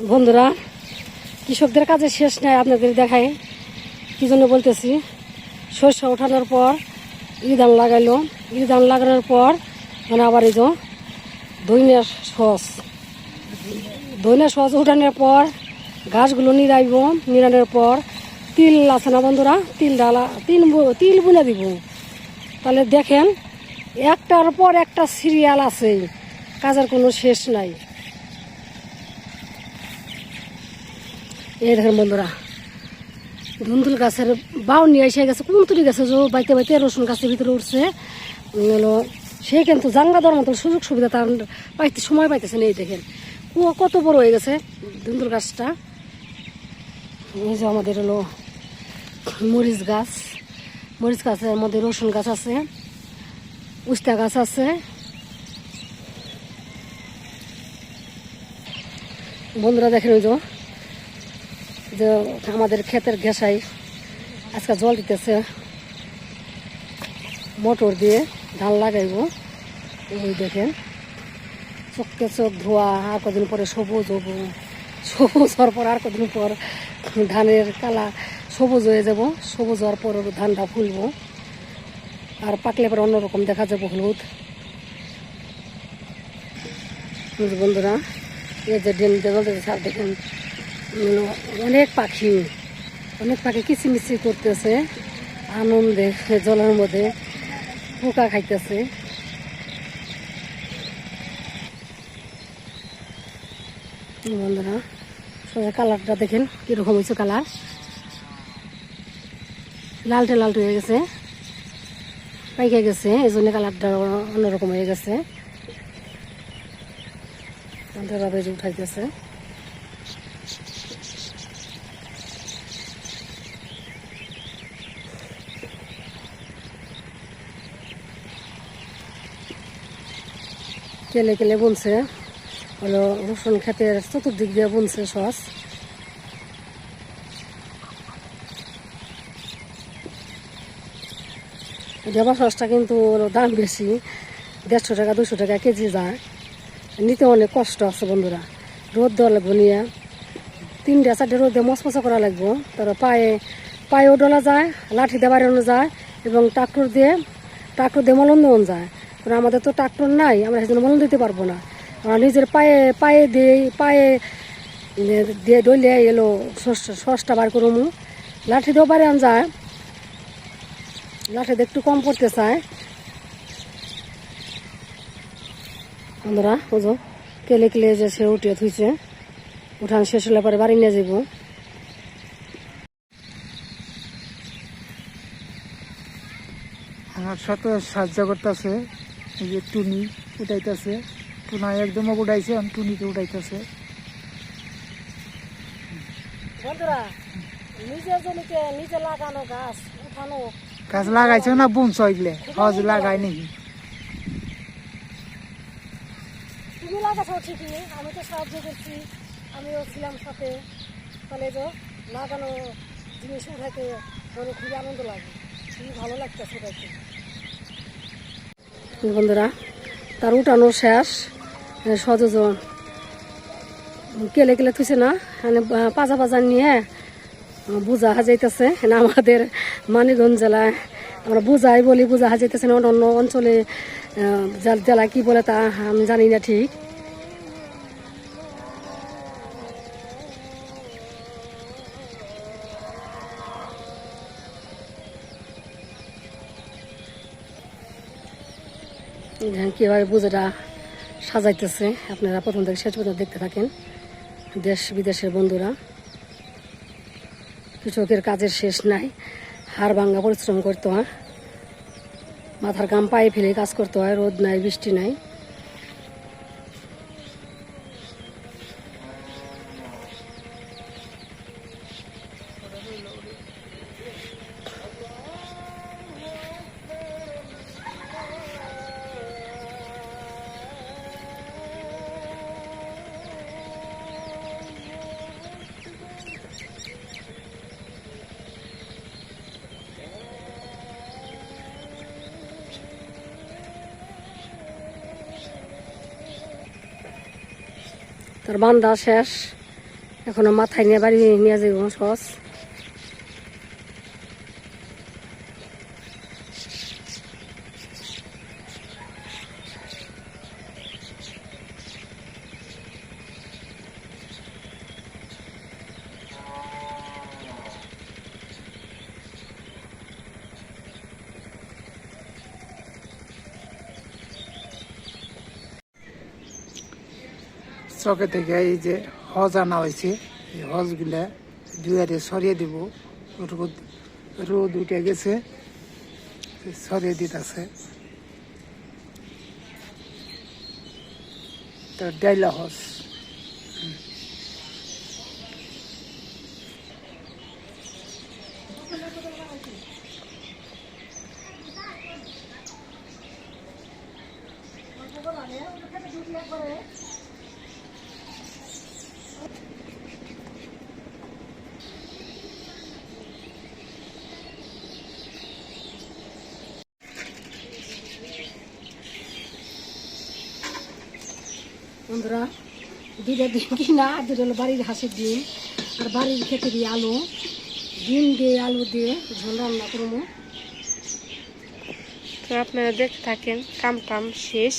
বন্ধুরা, কৃষকদের কাজে শেষ নাই, আপনাদের দেখায় কি জন্য বলতেছি শস্য ওঠানোর পর ইদান লাগাইলো। ইদান লাগানোর পর মানে আবার এই যে দৈনের সস। দৈনের সস উঠানোর পর ঘাসগুলো নিরাইব নিরানোর পর তিল আছে না বন্ধুরা? তিল ডালা, তিল তিল বুনে দিব। তাহলে দেখেন, একটার পর একটা সিরিয়াল আছে, কাজের কোনো শেষ নাই। এই দেখেন বন্ধুরা ধুন্দুল গাছের বাউ নিয়ে এসে গেছে কুমতুলি গেছে যে বাইতে বাইতে রসুন গাছের ভিতরে উঠছে সে কিন্তু জাঙ্গা দেওয়ার মতো সুযোগ সুবিধা তার পাইতে সময় পাইতেছে না, এই দেখেন। কুয়া কত বড় হয়ে গেছে ধুন্দুল গাছটা। এই যে আমাদের হলো মরিচ গাছ, মরিচ গাছের মধ্যে রসুন গাছ আছে, উস্তা গাছ আছে। বন্ধুরা দেখেন ওই যে যে আমাদের ক্ষেতের ঘেসাই আজকে জল দিতেছে। মোটর দিয়ে ধান লাগাইব। এই দেখেন, চোখকে চোখ ধোয়া, আর কদিন পরে সবুজ হব। সবুজ হওয়ার পর আর কদিন পর ধানের কালা সবুজ হয়ে যাব। সবুজ হওয়ার পর ধানটা ফুলবো। আর পাকলে পরে অন্যরকম দেখা যাব হলুদ। বন্ধুরা, এই যে ডেন দেখুন। অনেক পাখি অনেক পাখি কিচিমিচি করতেছে, আনন্দে, জলের মধ্যে পোকা খাইতেছে। বন্ধুরা সোজা কালারটা দেখেন, কীরকম হয়েছে কালার? লালটে লালটে হয়ে গেছে, পাইকে গেছে এই জন্য কালারটা অন্যরকম হয়ে গেছে। ভাবে উঠাইতেছে। কেলে কেলে বুনছে। হলো রসুন ক্ষেতের চতুর্দিক দিয়ে বুনছে সস। দেবা সসটা কিন্তু দাম বেশি, দেড়শো টাকা দুশো টাকা কেজি যায়। নিতে অনেক কষ্ট আছে বন্ধুরা। রোদ দেওয়া লাগবো নিয়ে। তিনটা, চারটে রোদে মশমশা করা লাগবো। তারপর পায়ে, পায়েও ডলা যায়, লাঠি বাড়ানো যায় এবং ট্রাক্টর দিয়ে ট্রাক্টর দিয়ে মলন যায়। কারণ আমাদের তো ট্রাক্টর নাই, আমরা সেজন্য মলন দিতে পারব না। আমরা নিজের পায়ে পায়ে দিয়ে পায়ে দিয়ে ডলে এলো সস সসটা বার করব লাঠি দিয়েও বাড়ি আন যায় লাঠি দিয়ে একটু কম পড়তে চায়। আমরা বুঝো? কেলে কেলে যে সে উঠে থুইছে। উঠান শেষ হলে পরে বাড়ি নিয়ে যাব আমার সাথে সাহায্য করতেছে। এই যে টুনি উঠাইতেছে। টুনা একদম উঠাইছে আমি টুনিকে উঠাইতেছে বন্ধুরা নিজের জমিতে নিজে লাগানো গাছ উঠানো গাছ লাগাইছে না বুনছ এগুলো? সহজ লাগাই নাকি? তুমি লাগাছো ঠিকই আমি তো সাহায্য করছি আমিও ছিলাম সাথে। তাহলে যে লাগানো জিনিস উঠাইতে মনে খুবই আনন্দ লাগে খুবই ভালো লাগতেছে দেখতে। বন্ধুরা, তার উঠানো শেষ সযোজন কেলে কেলে থুইছে না? মানে পাজা পাজা নিয়ে বোঝা হাজাইতেছে। আমাদের মানিগঞ্জ জেলায় আমরা বোঝাই বলি বোঝা হাজাইতেছে না অন্য অঞ্চলে জেলা কি বলে তা আমি জানি না ঠিক। কীভাবে বুঝেটা সাজাইতেছে আপনারা প্রথম থেকে শেষ পর্যন্ত দেখতে থাকেন। দেশ বিদেশের বন্ধুরা, কৃষকের কাজের শেষ নাই, হাড় ভাঙ্গা পরিশ্রম করতে হয়। মাথার গাম পায়ে ফেলে কাজ করতে হয়, রোদ নাই, বৃষ্টি নাই। তার বান্ধা শেষ। এখনও মাথায় নিয়ে বাড়ি নিয়ে যাব সস চকে থেকে এই যে হজ আনা হয়েছে, এই হজগুলা দুয়ারে সরিয়ে দিব। রোদ রোদ উঠে গেছে, সরিয়ে দিতেছে। তো ডাইলা হজ। বন্ধুরা দুইটা ডিম কিনা দুটো হলো বাড়ির হাঁসের ডিম আর বাড়ির খেতে দিয়ে আলু। ডিম দিয়ে আলু দিয়ে ঝোল রান্না করব। তো আপনারা দেখতে থাকেন কাম টাম শেষ।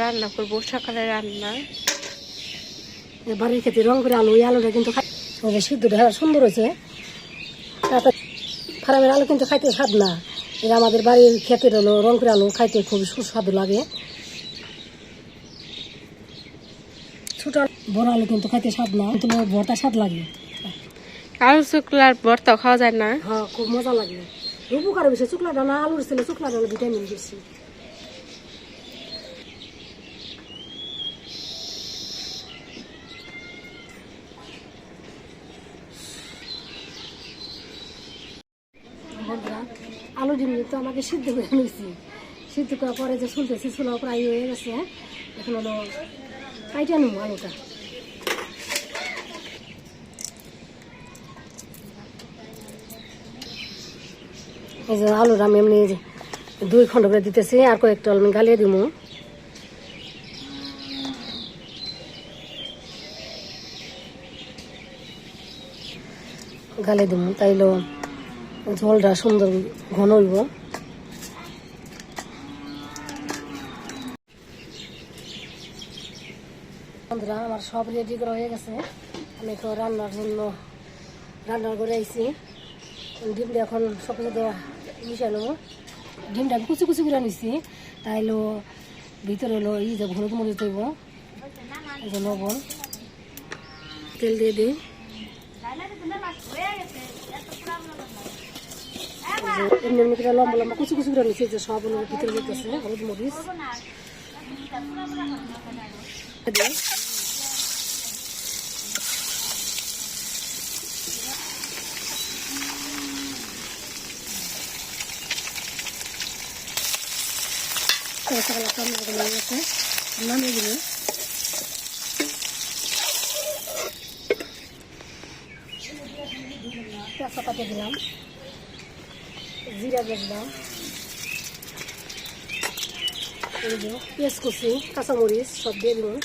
রান্না করব সকালে রান্না। বাড়ির খেতে রং করে আলু এই আলুটা কিন্তু ওই সিদ্ধটা সুন্দর হয়েছে। তাতে ফার্মের আলু কিন্তু খাইতে স্বাদ না। এটা আমাদের বাড়ির ক্ষেতের হলো রং করে আলু খাইতে খুব সুস্বাদু লাগে। ছোট আলু, বড় আলু কিন্তু খাইতে স্বাদ না কিন্তু ভর্তা স্বাদ লাগে। আলু শুক্লার ভর্তা খাওয়া যায় না। হ্যাঁ খুব মজা লাগে। উপকার বেশি? শুক্লা ডানা আলুর ছিল শুক্লা ডানা ভিটামিন বেশি। আলু ডিম তো আমাকে সিদ্ধ করে নিয়েছি। সিদ্ধ করার পরে যে শুনতেছি চুলাও প্রায় হয়ে গেছে। এখন হলো কাইটা নেব এই যে আলুর আমি এমনি দুই খণ্ড করে দিতেছি, আর কয়েকটা আমি গালিয়ে দিব গালিয়ে দিব তাইলো ঝোলটা সুন্দর ঘন হইব বন্ধুরা আমার সব রেডি করা হয়ে গেছে। আমি এখন রান্নার জন্য রান্নার করে আইছি। ডিমটা এখন সব কিছু মিশাই নেব ডিমটা আমি কুচি কুচি করে নিচ্ছি তাইলো ভিতরে হলো এই যে হলুদ মরিচ দেব লবণ, তেল দিয়ে দিই। এমনি এমনি করে লম্বা লম্বা কুচি কুচি করে নিচ্ছি যে সব ভিতরে যেতেছে, হলুদ মরিচ। রান্না করে নিয়ে গেছে। নামিয়ে দিল তেজপাতা দিলাম। জিরা দিলাম। পেঁয়াজ কুচি, কাঁচামরিচ, সব দিয়ে দিলাম।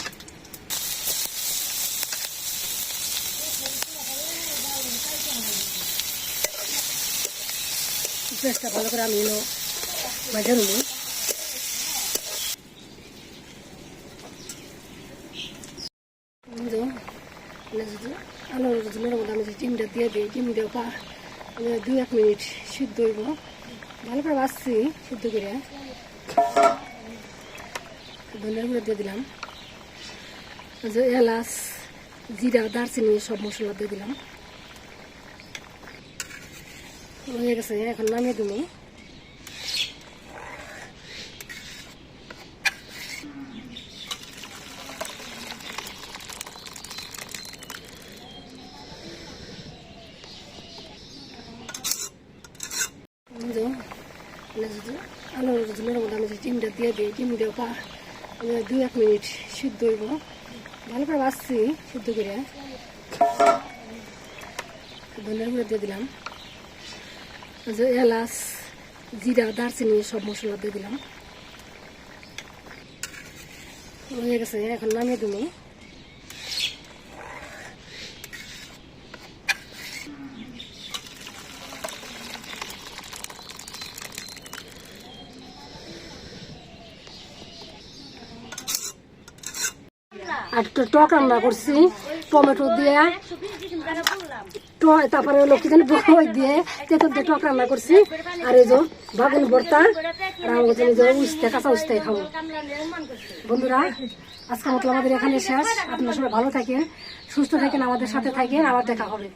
পেঁয়াজটা ভালো করে আমি ভাজা নেব যে আলুর ঝোলের মধ্যে আমি ডিমটা দিয়ে দিই ডিমটা পা দু দুই এক মিনিট সিদ্ধ হইব। ভালো করে বাঁচছি সিদ্ধ করে। ধনের গুঁড়ো দিয়ে দিলাম। এলাচ, জিরা, দারচিনি, সব মশলা দিয়ে দিলাম। হয়ে গেছে, এখন নামিয়ে দেবো যে আলুর ঝোলের মধ্যে ডিমটা দিয়ে দিই ডিমটা পা আমি দুই এক মিনিট সিদ্ধ হইব ভালো করে বাসছি সিদ্ধ করে ধনের গুঁড়ো দিয়ে দিলাম যে এলাচ জিরা দারচিনি সব মশলা দিয়ে দিলাম হয়ে গেছে এখন নামিয়ে দেবো আর টক রান্না করছি, টমেটো দিয়ে। তারপরে লোক দিয়ে তেঁতুল দিয়ে টক রান্না করছি। আর এই যে বাগুন ভর্তা, আর কাঁচা উস্তে খাব। বন্ধুরা আজকে মতো আমাদের এখানে শেষ। আপনার সবাই ভালো থাকেন, সুস্থ থাকেন, আমাদের সাথে থাকেন, আবার দেখা হবে।